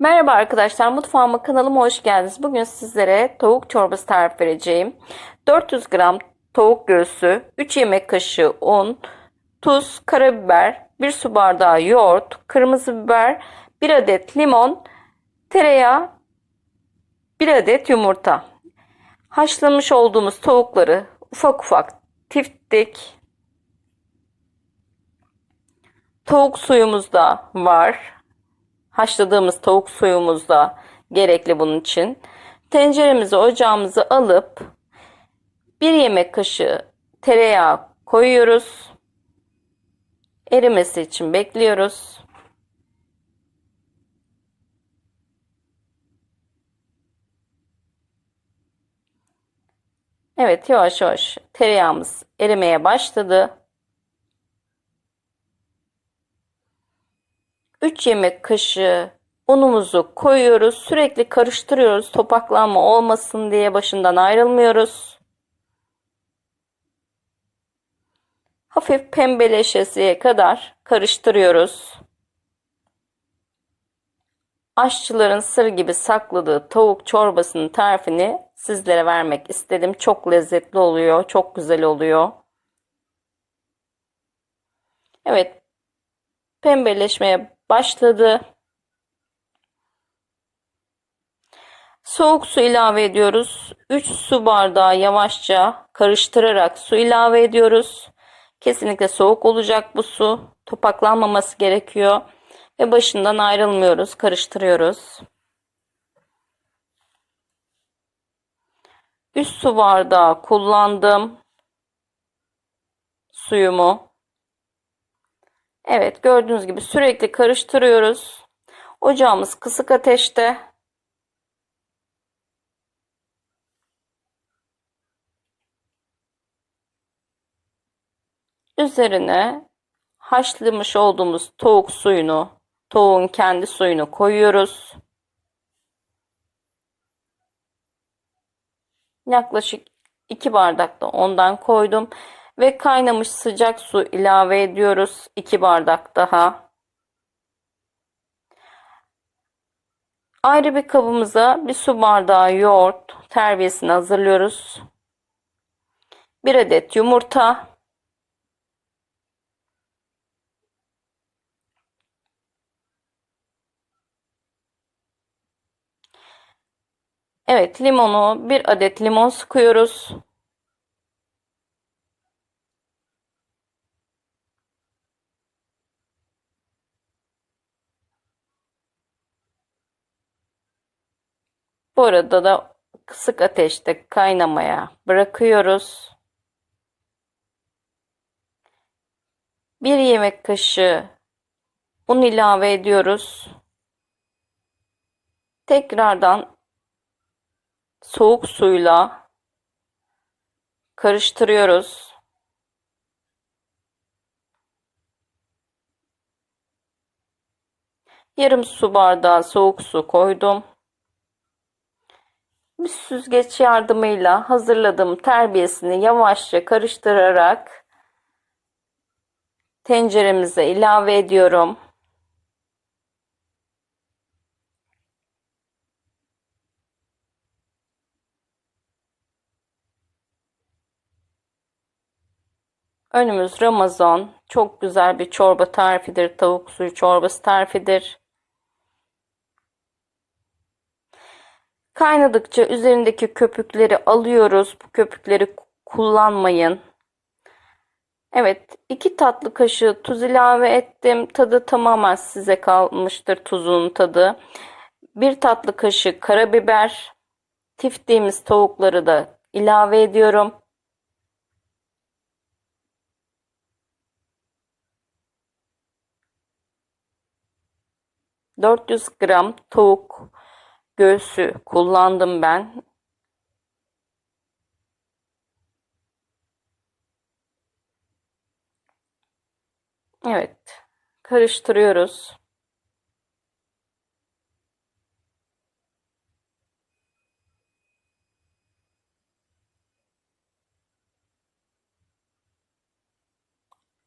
Merhaba arkadaşlar, mutfağıma kanalıma hoş geldiniz. Bugün sizlere tavuk çorbası tarif vereceğim. 400 gram tavuk göğsü, 3 yemek kaşığı un, tuz, karabiber, 1 su bardağı yoğurt, kırmızı biber, 1 adet limon, tereyağı, 1 adet yumurta. Haşlamış olduğumuz tavukları ufak ufak tiftik. Tavuk suyumuz da var. Haşladığımız tavuk suyumuz da gerekli bunun için. Tenceremizi ocağımızı alıp bir yemek kaşığı tereyağı koyuyoruz. Erimesi için bekliyoruz. Evet yavaş yavaş tereyağımız erimeye başladı. 3 yemek kaşığı unumuzu koyuyoruz. Sürekli karıştırıyoruz. Topaklanma olmasın diye başından ayrılmıyoruz. Hafif pembeleşesiye kadar karıştırıyoruz. Aşçıların sır gibi sakladığı tavuk çorbasının tarifini sizlere vermek istedim. Çok lezzetli oluyor, çok güzel oluyor. Evet, pembeleşmeye başladı. Soğuk su ilave ediyoruz. 3 su bardağı yavaşça karıştırarak su ilave ediyoruz. Kesinlikle soğuk olacak bu su. Topaklanmaması gerekiyor. Ve başından ayrılmıyoruz. Karıştırıyoruz. 3 su bardağı kullandım. Suyumu. Evet gördüğünüz gibi sürekli karıştırıyoruz. Ocağımız kısık ateşte. Üzerine haşlamış olduğumuz tavuk suyunu, tavuğun kendi suyunu koyuyoruz. Yaklaşık 2 bardak da ondan koydum. Ve kaynamış sıcak su ilave ediyoruz. 2 bardak daha. Ayrı bir kabımıza bir su bardağı yoğurt terbiyesini hazırlıyoruz. 1 adet yumurta. Evet limonu bir adet limon sıkıyoruz. Bu arada da kısık ateşte kaynamaya bırakıyoruz. Bir yemek kaşığı un ilave ediyoruz. Tekrardan soğuk suyla karıştırıyoruz. Yarım su bardağı soğuk su koydum. Bir süzgeç yardımıyla hazırladığım terbiyesini yavaşça karıştırarak tenceremize ilave ediyorum. Önümüz Ramazan. Çok güzel bir çorba tarifidir. Tavuk suyu çorbası tarifidir. Kaynadıkça üzerindeki köpükleri alıyoruz. Bu köpükleri kullanmayın. Evet, iki tatlı kaşığı tuz ilave ettim. Tadı tamamen size kalmıştır tuzun tadı. Bir tatlı kaşığı karabiber. Tiftiğimiz tavukları da ilave ediyorum. 400 gram tavuk göğsü kullandım ben. Evet. Karıştırıyoruz.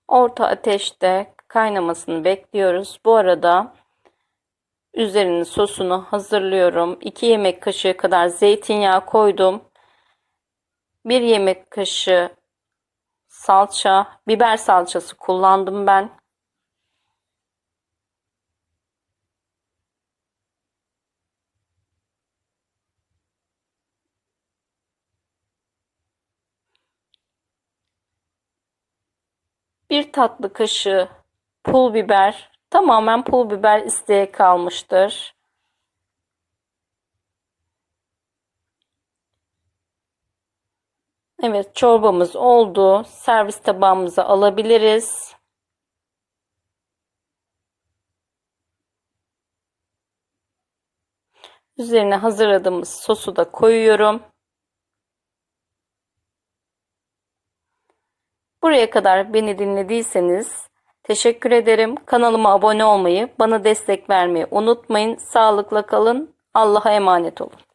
Orta ateşte kaynamasını bekliyoruz. Bu arada Üzerinin sosunu hazırlıyorum. 2 yemek kaşığı kadar zeytinyağı koydum. 1 yemek kaşığı salça, biber salçası kullandım ben. Bir tatlı kaşığı pul biber, tamamen pul biber isteğe kalmıştır. Evet, çorbamız oldu. Servis tabağımıza alabiliriz. Üzerine hazırladığımız sosu da koyuyorum. Buraya kadar beni dinlediyseniz teşekkür ederim. Kanalıma abone olmayı, bana destek vermeyi unutmayın. Sağlıkla kalın. Allah'a emanet olun.